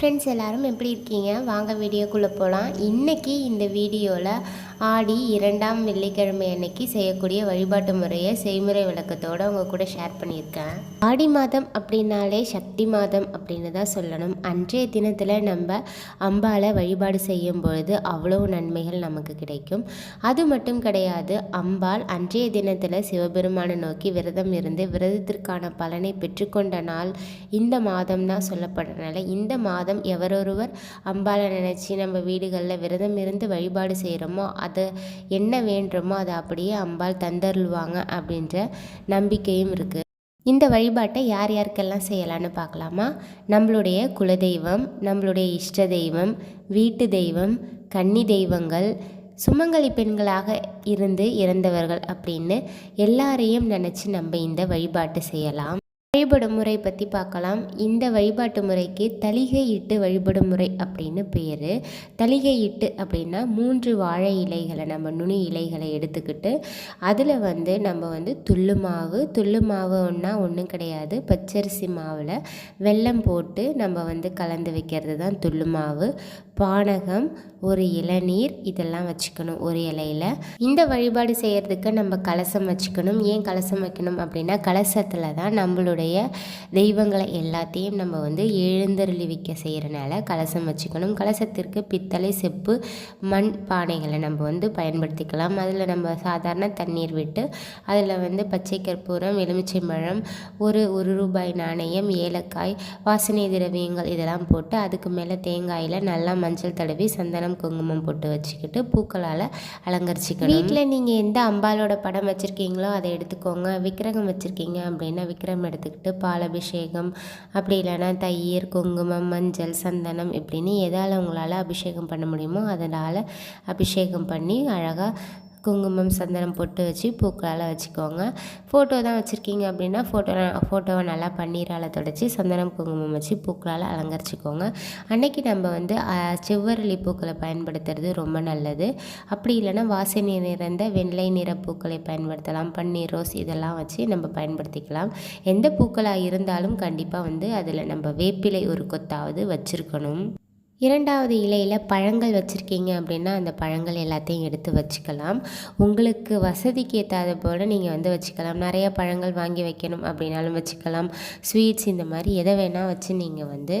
Friends எல்லோரும் எப்படி இருக்கீங்க? வாங்க வீடியோக்குள்ளே போகலாம் இன்றைக்கி இந்த வீடியோவில் ஆடி இரண்டாம் வெள்ளிக்கிழமை அன்னைக்கு செய்யக்கூடிய வழிபாட்டு முறையை செய்முறை விளக்கத்தோடு உங்கள் கூட ஷேர் பண்ணியிருக்கேன். ஆடி மாதம் அப்படின்னாலே சக்தி மாதம் அப்படின்னு தான் சொல்லணும். அன்றைய தினத்தில் நம்ம அம்பாவை வழிபாடு செய்யும் பொழுது அவ்வளோ நன்மைகள் நமக்கு கிடைக்கும். அது மட்டும் கிடையாது அம்பாள் அன்றைய தினத்தில் சிவபெருமானை நோக்கி விரதம் இருந்து விரதத்திற்கான பலனை பெற்றுக்கொண்ட நாள் இந்த மாதம் தான் சொல்லப்படுறதுனால இந்த மாதம் எவரொருவர் அம்பாளை நினச்சி நம்ம வீடுகளில் விரதம் இருந்து வழிபாடு செய்கிறோமோ அதை என்ன வேண்டுமோ அதை அப்படியே அம்பாள் தந்தருள்வாங்க அப்படின்ற நம்பிக்கையும் இருக்குது இந்த வழிபாட்டை யார் யாருக்கெல்லாம் செய்யலான்னு பார்க்கலாமா? நம்மளுடைய குலதெய்வம் நம்மளுடைய இஷ்ட தெய்வம் வீட்டு தெய்வம் கன்னி தெய்வங்கள் சுமங்கலி பெண்களாக இருந்து இறந்தவர்கள் அப்படின்னு எல்லாரையும் நினச்சி நம்ம இந்த வழிபாட்டு செய்யலாம். வழிபடும் முறை பற்றி பார்க்கலாம். இந்த வழிபாட்டு முறைக்கு தலிகை இட்டு வழிபடும் முறை அப்படின்னு பேர். தலிகை இட்டு அப்படின்னா மூன்று வாழை இலைகளை நம்ம நுனி இலைகளை எடுத்துக்கிட்டு அதில் வந்து நம்ம வந்து துள்ளு மாவு துள்ளு மாவுன்னா ஒன்றும் கிடையாது. பச்சரிசி மாவில் வெல்லம் போட்டு நம்ம வந்து கலந்து வைக்கிறது தான் துள்ளு மாவு. பானகம் ஒரு இளநீர் இதெல்லாம் வச்சுக்கணும் ஒரு இலையில். இந்த வழிபாடு செய்கிறதுக்கு நம்ம கலசம் வச்சுக்கணும். ஏன் கலசம் வைக்கணும் அப்படின்னா கலசத்தில் தான் நம்மளுடைய தெய்வங்களை எல்லாத்தையும் நம்ம வந்து எழுந்தருளி வைக்க செய்கிறனால கலசம் வச்சுக்கணும். கலசத்திற்கு பித்தளை செப்பு மண் பானைகளை நம்ம வந்து பயன்படுத்திக்கலாம். அதில் நம்ம சாதாரண தண்ணீர் விட்டு அதில் வந்து பச்சை கற்பூரம் எலுமிச்சை பழம் ஒரு ஒரு ரூபாய் நாணயம் ஏலக்காய் வாசனை திரவியங்கள் இதெல்லாம் போட்டு அதுக்கு மேலே தேங்காயில் நல்லா மஞ்சள் தடவி சந்தனம் குங்குமம் போட்டு வச்சுக்கிட்டு பூக்களால் அலங்கரிச்சிக்கணும். வீட்டில் நீங்கள் எந்த அம்பாலோட படம் வச்சுருக்கீங்களோ அதை எடுத்துக்கோங்க. விக்கிரகம் வச்சுருக்கீங்க அப்படின்னா விக்கிரகம் எடுத்துக்கிட்டு பால் அபிஷேகம் அப்படி இல்லைன்னா தயிர் குங்குமம் மஞ்சள் சந்தனம் இப்படின்னு எதால் உங்களால் அபிஷேகம் பண்ண முடியுமோ அதனால் அபிஷேகம் பண்ணி அழகாக குங்குமம் சந்தனம் பொட்டு வச்சு பூக்களால் வச்சுக்கோங்க. ஃபோட்டோ தான் வச்சுருக்கீங்க அப்படின்னா ஃபோட்டோ ஃபோட்டோவை நல்லா பன்னீரால் தொடச்சி சந்தனம் குங்குமம் வச்சு பூக்களால் அலங்கரிச்சிக்கோங்க. அன்னைக்கு நம்ம வந்து செவ்வரளி பூக்களை பயன்படுத்துறது ரொம்ப நல்லது. அப்படி இல்லைன்னா வாசனை நிறைந்த வெள்ளை நிற பூக்களை பயன்படுத்தலாம். பன்னீர் ரோஸ் இதெல்லாம் வச்சு நம்ம பயன்படுத்திக்கலாம். எந்த பூக்களாக இருந்தாலும் கண்டிப்பாக வந்து அதில் நம்ம வேப்பிலை ஒரு கொத்தாவது வச்சுருக்கணும். இரண்டாவது இலையில் பழங்கள் வச்சுருக்கீங்க அப்படின்னா அந்த பழங்கள் எல்லாத்தையும் எடுத்து வச்சுக்கலாம். உங்களுக்கு வசதிக்கு ஏற்றாத போல் நீங்கள் வந்து வச்சுக்கலாம். நிறைய பழங்கள் வாங்கி வைக்கணும் அப்படின்னாலும் வச்சுக்கலாம். ஸ்வீட்ஸ் இந்த மாதிரி எதை வேணால் வச்சு நீங்கள் வந்து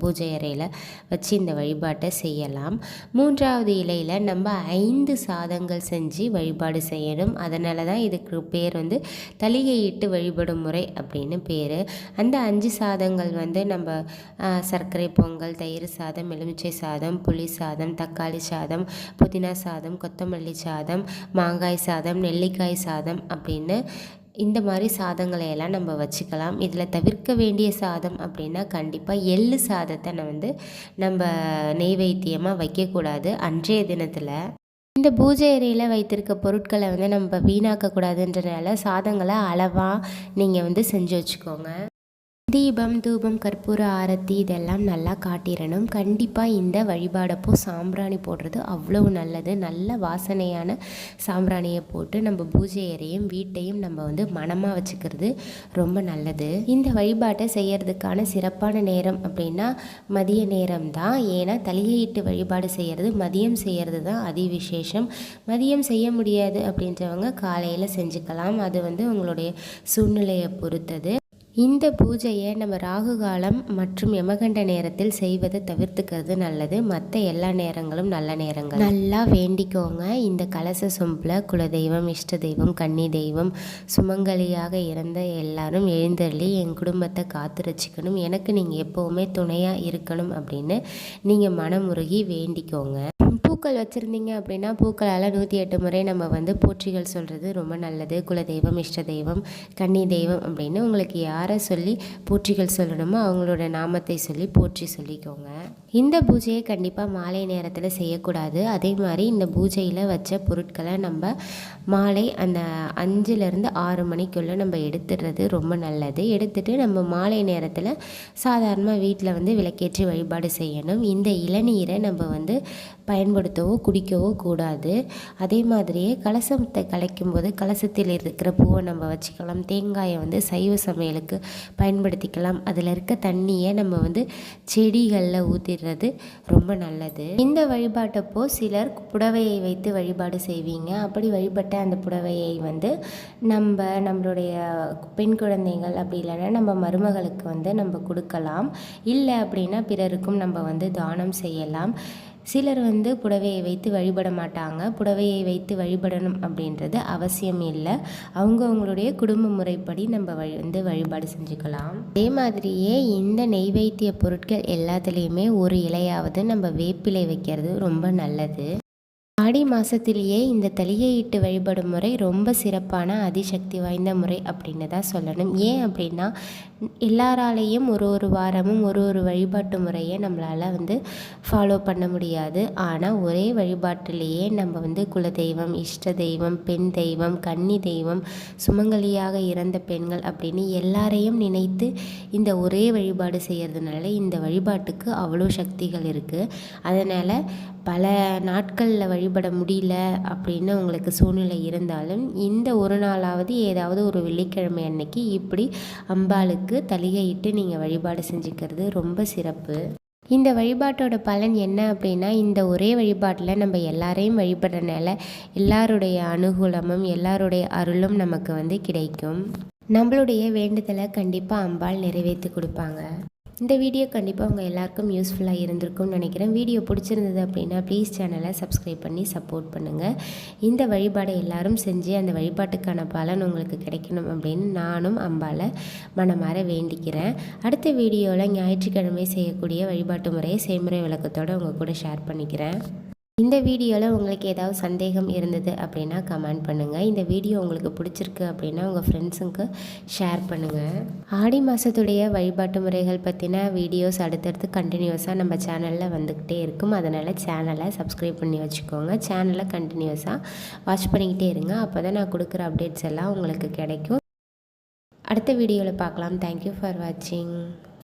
பூஜை அறையில் வச்சு இந்த வழிபாட்டை செய்யலாம். மூன்றாவது இலையில் நம்ம ஐந்து சாதங்கள் செஞ்சு வழிபாடு செய்யணும். அதனால தான் இதுக்கு பேர் வந்து தலிகையிட்டு வழிபடும் முறை அப்படின்னு பேர். அந்த அஞ்சு சாதங்கள் வந்து நம்ம சர்க்கரை பொங்கல் தயிர் சாதம் எலுமிச்சை சாதம் புளி சாதம் தக்காளி சாதம் புதினா சாதம் கொத்தமல்லி சாதம் மாங்காய் சாதம் நெல்லிக்காய் சாதம் அப்படின்னு இந்த மாதிரி சாதங்களை எல்லாம் நம்ம வச்சுக்கலாம். இதில் தவிர்க்க வேண்டிய சாதம் அப்படின்னா கண்டிப்பாக எள்ளு சாதத்தை நான் வந்து நம்ம நெய்வேத்தியமாக வைக்கக்கூடாது. அன்றைய தினத்தில் இந்த பூஜை அறையில் வைத்திருக்க பொருட்களை வந்து நம்ம வீணாக்கக்கூடாதுன்றனால சாதங்களை அளவாக நீங்கள் வந்து செஞ்சு வச்சுக்கோங்க. தீபம் தூபம் கற்பூர ஆரத்தி இதெல்லாம் நல்லா காட்டிடணும். கண்டிப்பாக இந்த வழிபாடப்போ சாம்பிராணி போடுறது அவ்வளோ நல்லது. நல்ல வாசனையான சாம்பிராணியை போட்டு நம்ம பூஜை அறையும் வீட்டையும் நம்ம வந்து மனமாக வச்சுக்கிறது ரொம்ப நல்லது. இந்த வழிபாட்டை செய்யறதுக்கான சிறப்பான நேரம் அப்படின்னா மதிய நேரம் தான் ஏன்னா தலிகையிட்டு வழிபாடு செய்கிறது மதியம் செய்கிறது தான் அதி விசேஷம் மதியம் செய்ய முடியாது அப்படின்றவங்க காலையில் செஞ்சுக்கலாம். அது வந்து உங்களுடைய சூழ்நிலையை பொறுத்தது. இந்த பூஜையை நம்ம ராகு காலம் மற்றும் யமகண்ட நேரத்தில் செய்வதை தவிர்த்துக்கிறது நல்லது. மற்ற எல்லா நேரங்களும் நல்ல நேரங்கள். நல்லா வேண்டிக்கோங்க. இந்த கலச சொம்பில் குலதெய்வம் இஷ்ட தெய்வம் கன்னி தெய்வம் சுமங்கலியாக இறந்த எல்லாரும் எழுந்தருளி என் குடும்பத்தை காத்து ரசிக்கணும் எனக்கு நீங்கள் எப்போவுமே துணையாக இருக்கணும் அப்படின்னு நீங்கள் மனமுருகி வேண்டிக்கோங்க. பூக்கள் வச்சுருந்தீங்க அப்படின்னா பூக்களால் நூற்றி எட்டு முறை நம்ம வந்து போற்றிகள் சொல்கிறது ரொம்ப நல்லது. குலதெய்வம் இஷ்ட தெய்வம் கன்னி தெய்வம் அப்படின்னு உங்களுக்கு யாரை சொல்லி போற்றிகள் சொல்லணுமோ அவங்களோட நாமத்தை சொல்லி போற்றி சொல்லிக்கோங்க. இந்த பூஜையை கண்டிப்பாக மாலை நேரத்தில் செய்யக்கூடாது. அதே மாதிரி இந்த பூஜையில் வச்ச பொருட்களை நம்ம மாலை அந்த அஞ்சுலேருந்து ஆறு மணிக்குள்ளே நம்ம எடுத்துடுறது ரொம்ப நல்லது. எடுத்துகிட்டு நம்ம மாலை நேரத்தில் சாதாரணமாக வீட்டில் வந்து விளக்கேற்றி வழிபாடு செய்யணும். இந்த இளநீரை நம்ம வந்து பயன்படுத்தவோ குடிக்கவோ கூடாது. அதே மாதிரியே கலசத்தை கலைக்கும்போது கலசத்தில் இருக்கிற பூவை நம்ம வச்சுக்கலாம். தேங்காயை வந்து சைவ சமையலுக்கு பயன்படுத்திக்கலாம். அதில் இருக்க தண்ணியை நம்ம வந்து செடிகளில் ஊற்றி ஊற்றிடுறது ரொம்ப நல்லது. இந்த வழிபாட்டப்போ சிலர் புடவையை வைத்து வழிபாடு செய்வீங்க. அப்படி வழிபட்ட அந்த புடவையை வந்து நம்ம நம்மளுடைய பெண் குழந்தைகள் அப்படி இல்லைன்னா நம்ம மருமகளுக்கு வந்து நம்ம கொடுக்கலாம். இல்லை அப்படின்னா பிறருக்கும் நம்ம வந்து தானம் செய்யலாம். சிலர் வந்து புடவையை வைத்து வழிபட மாட்டாங்க. புடவையை வைத்து வழிபடணும் அப்படின்றது அவசியம் இல்லை. அவங்கவுங்களுடைய குடும்ப முறைப்படி நம்ம வழி வந்து வழிபாடு செஞ்சுக்கலாம். அதே மாதிரியே இந்த நெய்வேத்திய பொருட்கள் எல்லாத்துலேயுமே ஒரு இலையாவது நம்ம வேப்பிலை வைக்கிறது ரொம்ப நல்லது. ஆடி மாதத்திலேயே இந்த தலிகையிட்டு வழிபடும் முறை ரொம்ப சிறப்பான அதிசக்தி வாய்ந்த முறை அப்படின்னு தான் சொல்லணும். ஏன் அப்படின்னா எல்லாராலேயும் ஒரு ஒரு வாரமும் ஒரு ஒரு வழிபாட்டு முறையை நம்மளால் வந்து ஃபாலோ பண்ண முடியாது. ஆனால் ஒரே வழிபாட்டிலேயே நம்ம வந்து குலதெய்வம் இஷ்ட தெய்வம் பெண் தெய்வம் கன்னி தெய்வம் சுமங்கலியாக இறந்த பெண்கள் அப்படின்னு எல்லாரையும் நினைத்து இந்த ஒரே வழிபாடு செய்கிறதுனால இந்த வழிபாட்டுக்கு அவ்வளோ சக்திகள் இருக்குது அதனால் பல நாட்களில் வழிபாடு முடியல அப்படின்னு உங்களுக்கு சூழ்நிலை இருந்தாலும் இந்த ஒரு நாளாவது ஏதாவது ஒரு வெள்ளிக்கிழமை அன்னைக்கு இப்படி அம்பாளுக்கு தலிகையிட்டு நீங்கள் வழிபாடு செஞ்சுக்கிறது ரொம்ப சிறப்பு. இந்த வழிபாட்டோட பலன் என்ன அப்படின்னா இந்த ஒரே வழிபாட்டில் நம்ம எல்லாரையும் வழிபடுறனால எல்லாருடைய அனுகூலமும் எல்லாருடைய அருளும் நமக்கு வந்து கிடைக்கும். நம்மளுடைய வேண்டுதலை கண்டிப்பாக அம்பாள் நிறைவேற்றி கொடுப்பாங்க. இந்த வீடியோ கண்டிப்பாக உங்கள் எல்லாருக்கும் யூஸ்ஃபுல்லாக இருந்திருக்கும்னு நினைக்கிறேன். வீடியோ பிடிச்சிருந்தது அப்படின்னா ப்ளீஸ் சேனலை சப்ஸ்கிரைப் பண்ணி சப்போர்ட் பண்ணுங்கள் இந்த வழிபாடை எல்லாரும் செஞ்சு அந்த வழிபாட்டுக்கான பலன் உங்களுக்கு கிடைக்கணும் அப்படின்னு நானும் அம்பால மனமாற வேண்டிக்கிறேன். அடுத்த வீடியோவில் ஞாயிற்றுக்கிழமை செய்யக்கூடிய வழிபாட்டு முறையை செய்முறை விளக்கத்தோடு உங்கள் கூட ஷேர் பண்ணிக்கிறேன். இந்த வீடியோவில் உங்களுக்கு ஏதாவது சந்தேகம் இருந்தது அப்படின்னா கமெண்ட் பண்ணுங்கள் இந்த வீடியோ உங்களுக்கு பிடிச்சிருக்கு அப்படின்னா உங்கள் ஃப்ரெண்ட்ஸுக்கு ஷேர் பண்ணுங்கள் ஆடி மாதத்துடைய வழிபாட்டு முறைகள் பற்றின வீடியோஸ் அடுத்தடுத்து கண்டினியூஸாக நம்ம சேனலில் வந்துக்கிட்டே இருக்கும். அதனால் சேனலை சப்ஸ்கிரைப் பண்ணி வச்சுக்கோங்க. சேனலை கண்டினியூஸாக வாட்ச் பண்ணிக்கிட்டே இருங்க. அப்போ தான் நான் கொடுக்குற அப்டேட்ஸ் எல்லாம் உங்களுக்கு கிடைக்கும். அடுத்த வீடியோவில் பார்க்கலாம். தேங்க்யூ ஃபார் வாட்சிங்